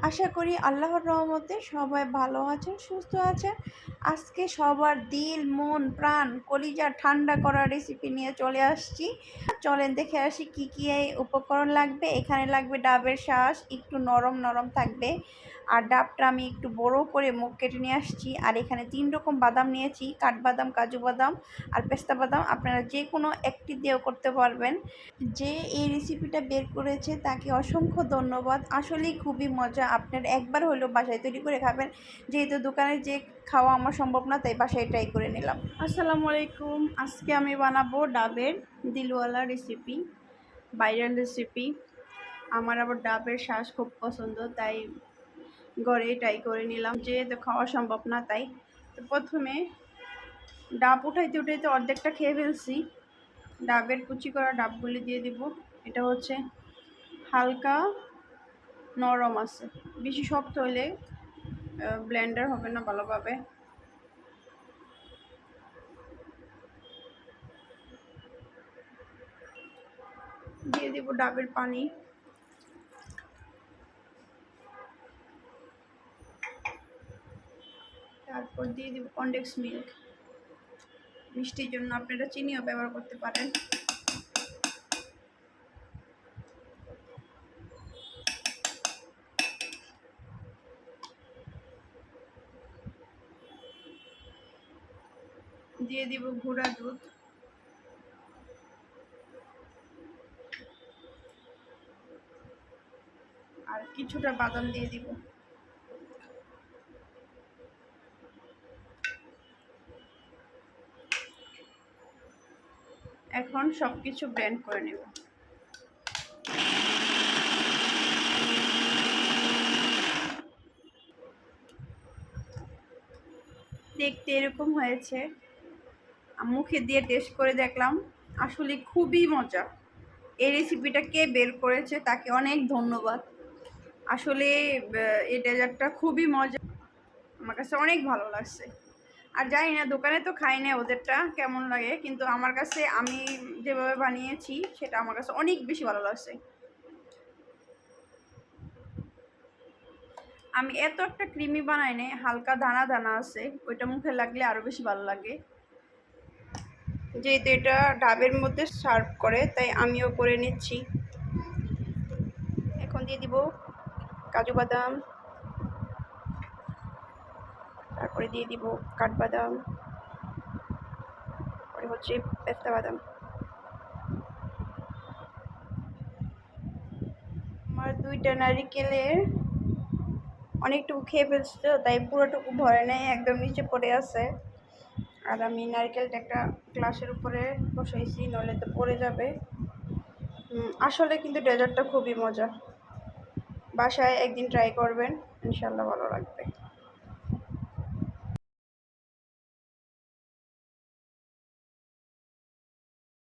আশা করি আল্লাহর রহমতে সবাই ভালো আছেন সুস্থ আছেন। আজকে সবার দিল, মন, প্রাণ, কলিজা ঠান্ডা করা রেসিপি নিয়ে চলে আসছি। চলেন দেখে আসি কি কি উপকরণ লাগবে। এখানে লাগবে ডাবের শ্বাস একটু নরম নরম থাকবে। আর ডাবটা আমি একটু বড় করে মুখ কেটে নিয়ে আসছি। আর এখানে তিন রকম বাদাম নিয়েছি, কাঠবাদাম, কাজু বাদাম আর পেস্তা বাদাম। আপনারা যে কোনো একটি দিয়েও করতে পারবেন। যে এই রেসিপিটা বের করেছে তাকে অসংখ্য ধন্যবাদ। আসলেই খুবই মজা। আপনার একবার হলেও বাসায় তৈরি করে খাবেন। যেহেতু দোকানে যে খাওয়া আমার সম্ভব না, তাই বাসায় ট্রাই করে নিলাম। আসসালামু আলাইকুম। আজকে আমি বানাবো ডাবের দিলওয়ালা রেসিপি ভাইরাল রেসিপি আমার আবার ডাবের শ্বাস খুব পছন্দ, তাই ঘরে ট্রাই করে নিলাম। যেহেতু খাওয়া সম্ভব না, তাই। তো প্রথমে ডাব উঠাইতে উঠাইতে অর্ধেকটা খেয়ে ফেলছি। ডাবের কুচি করা ডাবগুলি দিয়ে দিব। এটা হচ্ছে হালকা নরম আছে। বেশি শক্ত হলে ব্লেন্ডার হবে না ভালোভাবে। দিয়ে দিব ডাবের পানি। তারপর দিয়ে দিব কন্ডেক্স মিল্ক। মিষ্টির জন্য আপনারা চিনিও ব্যবহার করতে পারেন। দিয়ে দিব গুঁড়া দুধ। আর কিছুটা বাদাম দিয়ে দিব। এখন সব কিছু ব্লেন্ড করে নেব। দেখতে এরকম হয়েছে। মুখে দিয়ে টেস্ট করে দেখলাম। আসলে খুবই মজা। এই রেসিপিটা কে বের করেছে তাকে অনেক ধন্যবাদ। আসলে এই ডেজার্টটা খুবই মজা আমার কাছে অনেক ভালো লাগছে। আর জানি না, দোকানে তো খাই না ওদেরটা, কেমন লাগে, কিন্তু আমার কাছে আমি যেভাবে বানিয়েছি, সেটা আমার কাছে অনেক বেশি ভালো লাগছে। আমি এত একটা ক্রিমি বানাই নে হালকা দানা দানা আছে, ওইটা মুখে লাগলে আরও বেশি ভালো লাগে। যেহেতু এটা ডাবের মধ্যে সার্ভ করে, তাই আমিও করে নিচ্ছি। এখন দিয়ে দিব কাজু বাদাম, তারপরে দিয়ে দিব কাঠবাদাম পরে হচ্ছে পেস্তা বাদাম। আমার দুইটা নারিকেলের অনেকটুকু খেয়ে ফেলছি তো, তাই পুরোটুকু ভরে নেয় একদম নিচে পড়ে আছে। আর আমি নারকেলটা একটা গ্লাসের উপরে বসাইছি নলে তো পড়ে যাবে। আসলে কিন্তু ডেজার্টটা খুবই মজা। বাসায় একদিন ট্রাই করবেন ইনশাল্লাহ ভালো লাগবে।